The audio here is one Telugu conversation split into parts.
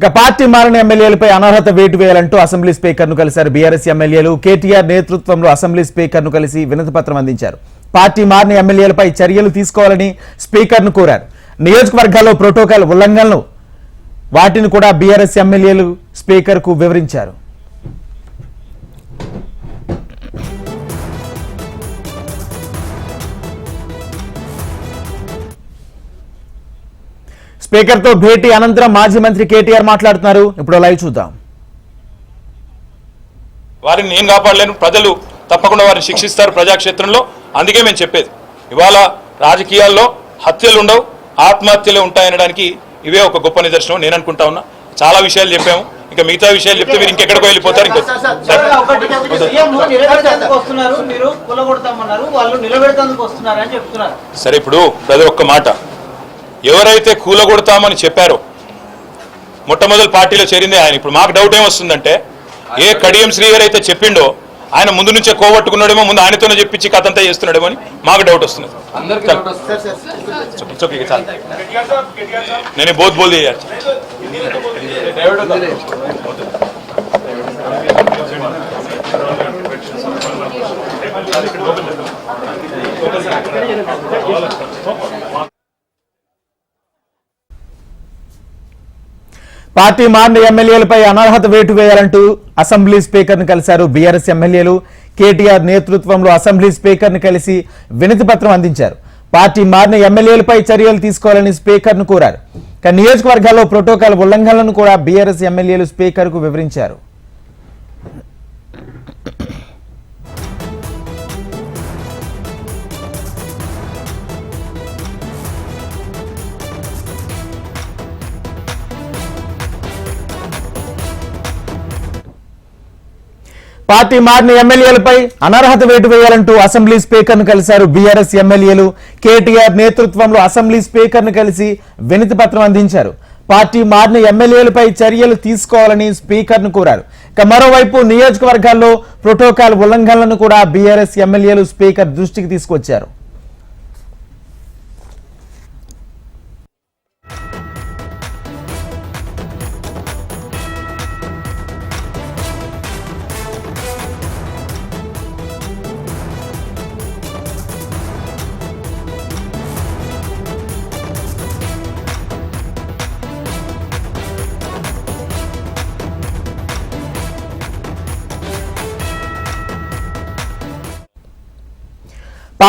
ఇక పార్టీ మారిన ఎమ్మెల్యేలపై అనర్హత వేటు వేయాలంటూ అసెంబ్లీ స్పీకర్ను కలిశారు బీఆర్ఎస్ ఎమ్మెల్యేలు. కేటీఆర్ నేతృత్వంలో అసెంబ్లీ స్పీకర్ను కలిసి వినతిపత్రం అందించారు. పార్టీ మారిన ఎమ్మెల్యేలపై చర్యలు తీసుకోవాలని స్పీకర్ను కోరారు. నియోజకవర్గాల్లో ప్రోటోకాల్ ఉల్లంఘనలు వాటిని కూడా బీఆర్ఎస్ ఎమ్మెల్యేలు స్పీకర్కు వివరించారు. స్పీకర్తో భేటీ అనంతరం మాజీ మంత్రి కేటీఆర్ మాట్లాడుతున్నారు. ఇప్పుడు లైవ్ చూద్దాం. వారిని నేను కాపాడలేను ప్రజలు తప్పకుండా వారిని శిక్షిస్తారు ప్రజాక్షేత్రంలో. అందుకే మేము చెప్పేది ఇవాళ రాజకీయాల్లో హత్యలు ఉండవు ఆత్మహత్యలే ఉంటాయనడానికి ఇవే ఒక గొప్ప నిదర్శనం నేను అనుకుంటా ఉన్నా. చాలా విషయాలు చెప్పాము. ఇంకా మిగతా విషయాలు చెప్తే మీరు ఇంకెక్కడికో వెళ్ళిపోతారు ఇంకో సీఎం నిలబెడతానికి వస్తున్నారు మీరు కూలగొడతామన్నారు వాళ్ళు నిలబెడతానికి వస్తున్నారు అని చెప్తున్నారు. సరే ఇప్పుడు బ్రదర్ ఒక్క మాట. ఎవరైతే కూలగొడతామని చెప్పారో మొట్టమొదటి పార్టీలో చేరిందే ఆయన. ఇప్పుడు మాకు డౌట్ ఏమొస్తుందంటే ఏ కడియం శ్రీహరి అయితే చెప్పిండో ఆయన ముందు నుంచే కోవట్టుకున్నాడేమో ముందు ఆయనతోనే చెప్పించి కథ అంతా చేస్తున్నాడేమో అని మాకు డౌట్ వస్తుంది. నేను బోత్ బోల్ దియా పార్టీ మారిన ఎమ్మెల్యేలపై అనర్హత వేటు వేయాలంటూ అసెంబ్లీ స్పీకర్ను కలిశారు బీఆర్ఎస్ ఎమ్మెల్యేలు. కేటీఆర్ నేతృత్వంలో అసెంబ్లీ స్పీకర్ను కలిసి వినతి పత్రం అందించారు. పార్టీ మారిన ఎమ్మెల్యేలపై చర్యలు తీసుకోవాలని స్పీకర్ను కోరారు. కానీ నియోజకవర్గాల్లో ప్రోటోకాల్ ఉల్లంఘనలను కూడా బీఆర్ఎస్ ఎమ్మెల్యేలు స్పీకర్కు వివరించారు. పార్టీ మారిన ఎమ్మెల్యేలపై అనర్హత వేటు వేయాలంటూ అసెంబ్లీ స్పీకర్ను కలిశారు బీఆర్ఎస్ ఎమ్మెల్యేలు. కేటీఆర్ నేతృత్వంలో అసెంబ్లీ స్పీకర్ను కలిసి వినతి పత్రం అందించారు. పార్టీ మారిన ఎమ్మెల్యేలపై చర్యలు తీసుకోవాలని స్పీకర్ను కోరారు. ఇక మరోవైపు నియోజకవర్గాల్లో ప్రోటోకాల్ ఉల్లంఘనలను కూడా బీఆర్ఎస్ ఎమ్మెల్యేలు స్పీకర్ దృష్టికి తీసుకొచ్చారు.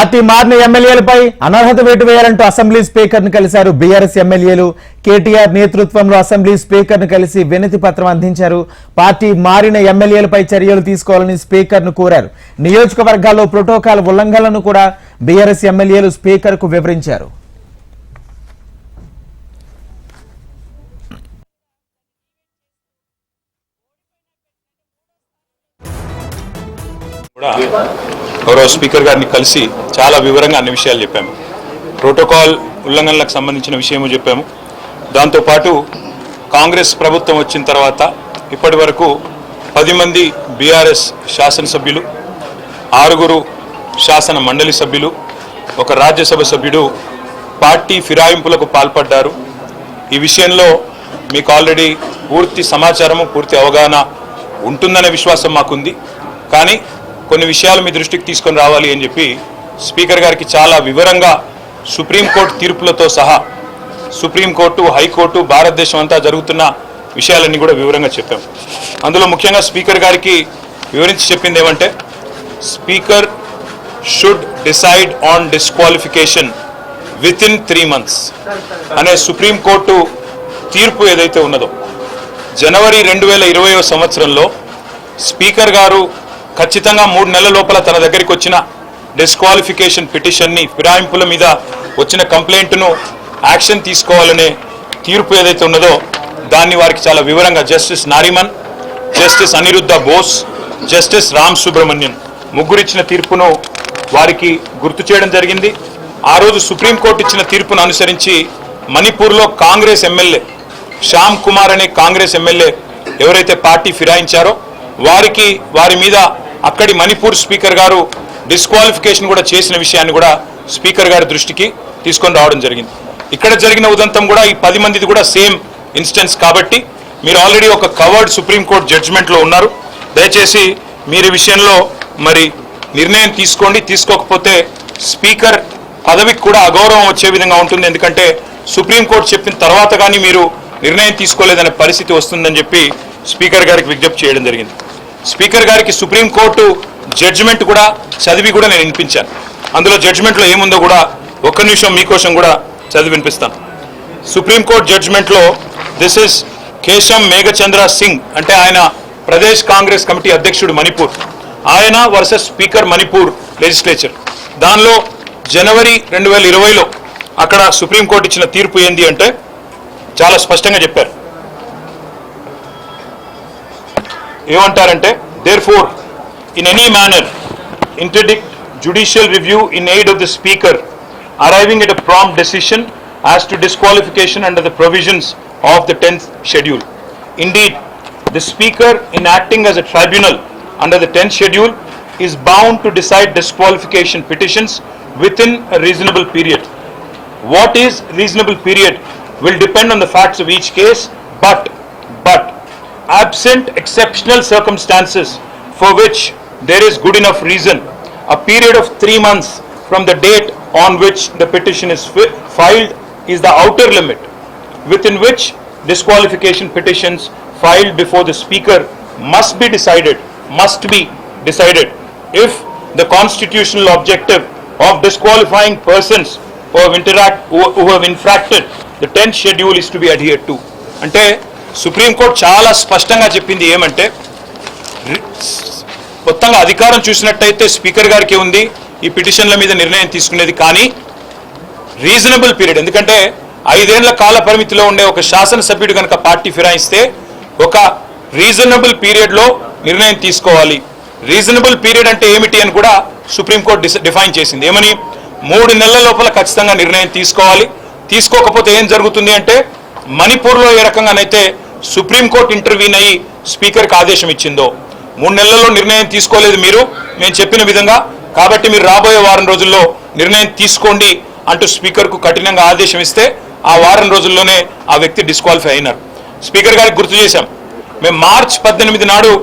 పార్టీ మారిన ఎమ్మెల్యేలపై అనర్హత వేటు వేయాలంటూ అసెంబ్లీ స్పీకర్ను కలిశారు బీఆర్ఎస్ ఎమ్మెల్యేలు కేటీఆర్ నేతృత్వంలో అసెంబ్లీ స్పీకర్ను కలిసి వినతి పత్రం అందించారు. పార్టీ మారిన ఎమ్మెల్యేలపై చర్యలు తీసుకోవాలని స్పీకర్ను కోరారు. నియోజకవర్గాల్లో ప్రోటోకాల్ ఉల్లంఘనలను కూడా బీఆర్ఎస్ ఎమ్మెల్యేలు స్పీకర్కు వివరించారు. కూడా గౌరవ స్పీకర్ గారిని కలిసి చాలా వివరంగా అన్ని విషయాలు చెప్పాము. ప్రోటోకాల్ ఉల్లంఘనలకు సంబంధించిన విషయము చెప్పాము. దాంతోపాటు కాంగ్రెస్ ప్రభుత్వం వచ్చిన తర్వాత ఇప్పటి వరకు పది మంది బీఆర్ఎస్ శాసనసభ్యులు ఆరుగురు శాసన మండలి సభ్యులు ఒక రాజ్యసభ సభ్యుడు పార్టీ ఫిరాయింపులకు పాల్పడ్డారు. ఈ విషయంలో మీకు ఆల్రెడీ పూర్తి సమాచారము పూర్తి అవగాహన ఉంటుందనే విశ్వాసం మాకుంది. కానీ కొన్ని విషయాలు మీ దృష్టికి తీసుకొని రావాలి అని చెప్పి స్పీకర్ గారికి చాలా వివరంగా సుప్రీంకోర్టు తీర్పులతో సహా సుప్రీంకోర్టు హైకోర్టు భారతదేశం అంతా జరుగుతున్న విషయాలన్నీ కూడా వివరంగా చెప్పాం. అందులో ముఖ్యంగా స్పీకర్ గారికి వివరించి చెప్పింది ఏమంటే speaker should decide on disqualification within three months అనే సుప్రీంకోర్టు తీర్పు ఏదైతే ఉన్నదో జనవరి రెండు వేల ఇరవై సంవత్సరంలో స్పీకర్ గారు ఖచ్చితంగా మూడు నెలల లోపల తన దగ్గరికి వచ్చిన డిస్క్వాలిఫికేషన్ పిటిషన్ని ఫిరాయింపుల మీద వచ్చిన కంప్లైంట్ను యాక్షన్ తీసుకోవాలనే తీర్పు ఏదైతే ఉన్నదో దాన్ని వారికి చాలా వివరంగా justice Nariman justice Aniruddha Bose justice Ram Subramanian ముగ్గురు ఇచ్చిన తీర్పును వారికి గుర్తు చేయడం జరిగింది. ఆ రోజు సుప్రీంకోర్టు ఇచ్చిన తీర్పును అనుసరించి మణిపూర్లో కాంగ్రెస్ ఎమ్మెల్యే శ్యామ్ కుమార్ అనే కాంగ్రెస్ ఎమ్మెల్యే ఎవరైతే పార్టీ ఫిరాయించారో వారికి వారి మీద అక్కడి మణిపూర్ స్పీకర్ గారు డిస్క్వాలిఫికేషన్ కూడా చేసిన విషయాన్ని కూడా స్పీకర్ గారి దృష్టికి తీసుకొని రావడం జరిగింది. ఇక్కడ జరిగిన ఉదంతం కూడా ఈ పది మందిది కూడా సేమ్ ఇన్స్టెన్స్ కాబట్టి మీరు ఆల్రెడీ ఒక కవర్డ్ సుప్రీంకోర్టు జడ్జిమెంట్లో ఉన్నారు. దయచేసి మీరు విషయంలో మరి నిర్ణయం తీసుకోండి. తీసుకోకపోతే స్పీకర్ పదవికి కూడా అగౌరవం వచ్చే విధంగా ఉంటుంది. ఎందుకంటే సుప్రీంకోర్టు చెప్పిన తర్వాత కానీ మీరు నిర్ణయం తీసుకోలేదనే పరిస్థితి వస్తుందని చెప్పి స్పీకర్ గారికి విజ్ఞప్తి చేయడం జరిగింది. స్పీకర్ గారికి సుప్రీంకోర్టు జడ్జిమెంట్ కూడా చదివి కూడా నేను వినిపించాను. అందులో జడ్జిమెంట్లో ఏముందో కూడా ఒక్క నిమిషం మీకోసం కూడా చదివి వినిపిస్తాను. సుప్రీంకోర్టు జడ్జిమెంట్లో దిస్ ఇస్ కేశం మేఘచంద్ర సింగ్ అంటే ఆయన ప్రదేశ్ కాంగ్రెస్ కమిటీ అధ్యక్షుడు మణిపూర్. ఆయన వర్సెస్ స్పీకర్ మణిపూర్ లెజిస్లేచర్ దానిలో జనవరి రెండు వేల ఇరవైలో అక్కడ సుప్రీంకోర్టు ఇచ్చిన తీర్పు ఏంది అంటే చాలా స్పష్టంగా చెప్పారు. ఏమంటారంటే therefore in any manner interdict judicial review in aid of the speaker arriving at a prompt decision as to disqualification under the provisions of the 10th schedule. Indeed, the speaker in acting as a tribunal under the 10th schedule is bound to decide disqualification petitions within a reasonable period. What is reasonable period will depend on the facts of each case, but, but, absent exceptional circumstances for which there is good enough reason, a period of three months from the date on which the petition is fi- filed is the outer limit within which disqualification petitions filed before the speaker must be decided, must be decided if the constitutional objective of disqualifying persons who have interact, who who have infracted the 10th schedule is to be adhered to. అంటే సుప్రీంకోర్టు చాలా స్పష్టంగా చెప్పింది ఏమంటే మొత్తంగా అధికారం చూసినట్టయితే స్పీకర్ గారికి ఉంది ఈ పిటిషన్ల మీద నిర్ణయం తీసుకునేది కానీ రీజనబుల్ పీరియడ్. ఎందుకంటే ఐదేళ్ళ కాల పరిమితిలో ఉండే ఒక శాసనసభ్యుడు కనుక పార్టీ ఫిరాయిస్తే ఒక రీజనబుల్ పీరియడ్లో నిర్ణయం తీసుకోవాలి. రీజనబుల్ పీరియడ్ అంటే ఏమిటి అని కూడా సుప్రీంకోర్టు డిఫైన్ చేసింది. ఏమని? మూడు నెలల లోపల ఖచ్చితంగా నిర్ణయం తీసుకోవాలి. తీసుకోకపోతే ఏం జరుగుతుంది అంటే మణిపూర్లో ఏ రకంగానైతే సుప్రీంకోర్టు ఇంటర్వ్యూన్ అయ్యి స్పీకర్కి ఆదేశం ఇచ్చిందో. మూడు నెలల్లో నిర్ణయం తీసుకోలేదు మీరు మేము చెప్పిన విధంగా. కాబట్టి మీరు రాబోయే వారం రోజుల్లో నిర్ణయం తీసుకోండి అంటూ స్పీకర్కు కఠినంగా ఆదేశం ఇస్తే ఆ వారం రోజుల్లోనే ఆ వ్యక్తి డిస్క్వాలిఫై అయినారు. స్పీకర్ గారికి గుర్తు చేశాం మేము మార్చ్ పద్దెనిమిది నాడు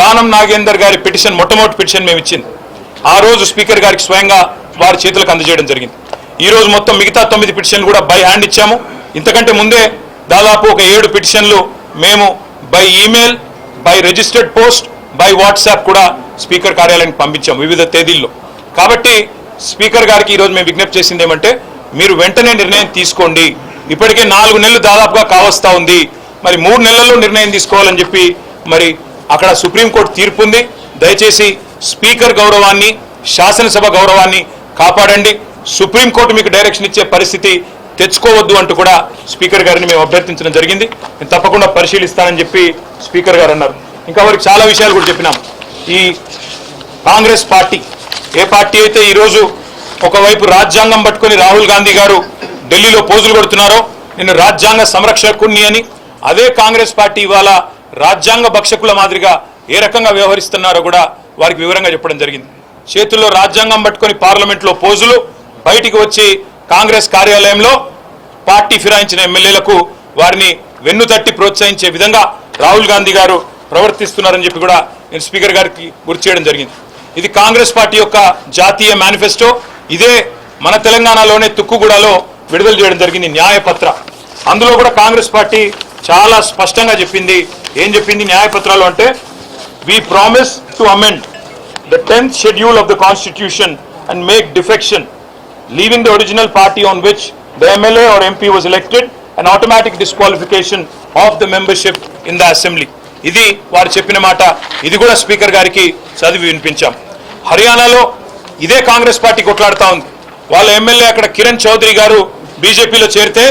దానం నాగేందర్ గారి పిటిషన్ మొట్టమొదటి పిటిషన్ మేము ఇచ్చింది. ఆ రోజు స్పీకర్ గారికి స్వయంగా వారి చేతులకు అందజేయడం జరిగింది. ఈ రోజు మొత్తం మిగతా తొమ్మిది పిటిషన్లు కూడా బై హ్యాండ్ ఇచ్చాము. ఇంతకంటే ముందే దాదాపు ఒక ఏడు పిటిషన్లు మేము by email by registered post by WhatsApp కూడా స్పీకర్ కార్యాలయానికి పంపించాం వివిధ తేదీల్లో. కాబట్టి స్పీకర్ గారికి ఈరోజు మేము విజ్ఞప్తి చేసింది ఏమంటే మీరు వెంటనే నిర్ణయం తీసుకోండి. ఇప్పటికే నాలుగు నెలలు దాదాపుగా కావస్తా ఉంది. మరి మూడు నెలల్లో నిర్ణయం తీసుకోవాలని చెప్పి మరి అక్కడ సుప్రీంకోర్టు తీర్పు ఉంది. దయచేసి స్పీకర్ గౌరవాన్ని శాసనసభ గౌరవాన్ని కాపాడండి. సుప్రీంకోర్టు మీకు డైరెక్షన్ ఇచ్చే పరిస్థితి తెచ్చుకోవద్దు అంటూ కూడా స్పీకర్ గారిని మేము అభ్యర్థించడం జరిగింది. నేను తప్పకుండా పరిశీలిస్తానని చెప్పి స్పీకర్ గారు అన్నారు. ఇంకా వారికి చాలా విషయాలు కూడా చెప్పినాం. ఈ కాంగ్రెస్ పార్టీ ఏ పార్టీ అయితే ఈరోజు ఒకవైపు రాజ్యాంగం పట్టుకొని రాహుల్ గాంధీ గారు ఢిల్లీలో పోజులు కొడుతున్నారో నేను రాజ్యాంగ సంరక్షకుణ్ణి అని అదే కాంగ్రెస్ పార్టీ ఇవాళ రాజ్యాంగ భక్షకుల మాదిరిగా ఏ రకంగా వ్యవహరిస్తున్నారో కూడా వారికి వివరంగా చెప్పడం జరిగింది. చేతుల్లో రాజ్యాంగం పట్టుకొని పార్లమెంట్లో పోజులు బయటికి వచ్చి కాంగ్రెస్ కార్యాలయంలో పార్టీ ఫిరాయించిన ఎమ్మెల్యేలకు వారిని వెన్ను తట్టి ప్రోత్సహించే విధంగా రాహుల్ గాంధీ గారు ప్రవర్తిస్తున్నారని చెప్పి కూడా నేను స్పీకర్ గారికి గుర్తు చేయడం జరిగింది. ఇది కాంగ్రెస్ పార్టీ యొక్క జాతీయ మేనిఫెస్టో. ఇదే మన తెలంగాణలోనే తుక్కుగూడలో విడుదల చేయడం జరిగింది న్యాయపత్ర. అందులో కూడా కాంగ్రెస్ పార్టీ చాలా స్పష్టంగా చెప్పింది. ఏం చెప్పింది న్యాయపత్రాలు అంటే we promise to amend the tenth schedule of the constitution and make defection leaving the original party on which the MLA or MP was elected, an automatic disqualification of the membership in the assembly. ఇది వారు చెప్పిన మాట ఇది కూడా స్పీకర్ గారికి చదివి వినిపించాం హర్యానాలో ఇదే కాంగ్రెస్ పార్టీ కొట్లాడుతూ ఉంది వాళ్ళ ఎమ్మెల్యే అక్కడ కిరణ్ చౌదరి గారు బీజేపీలో చేరితే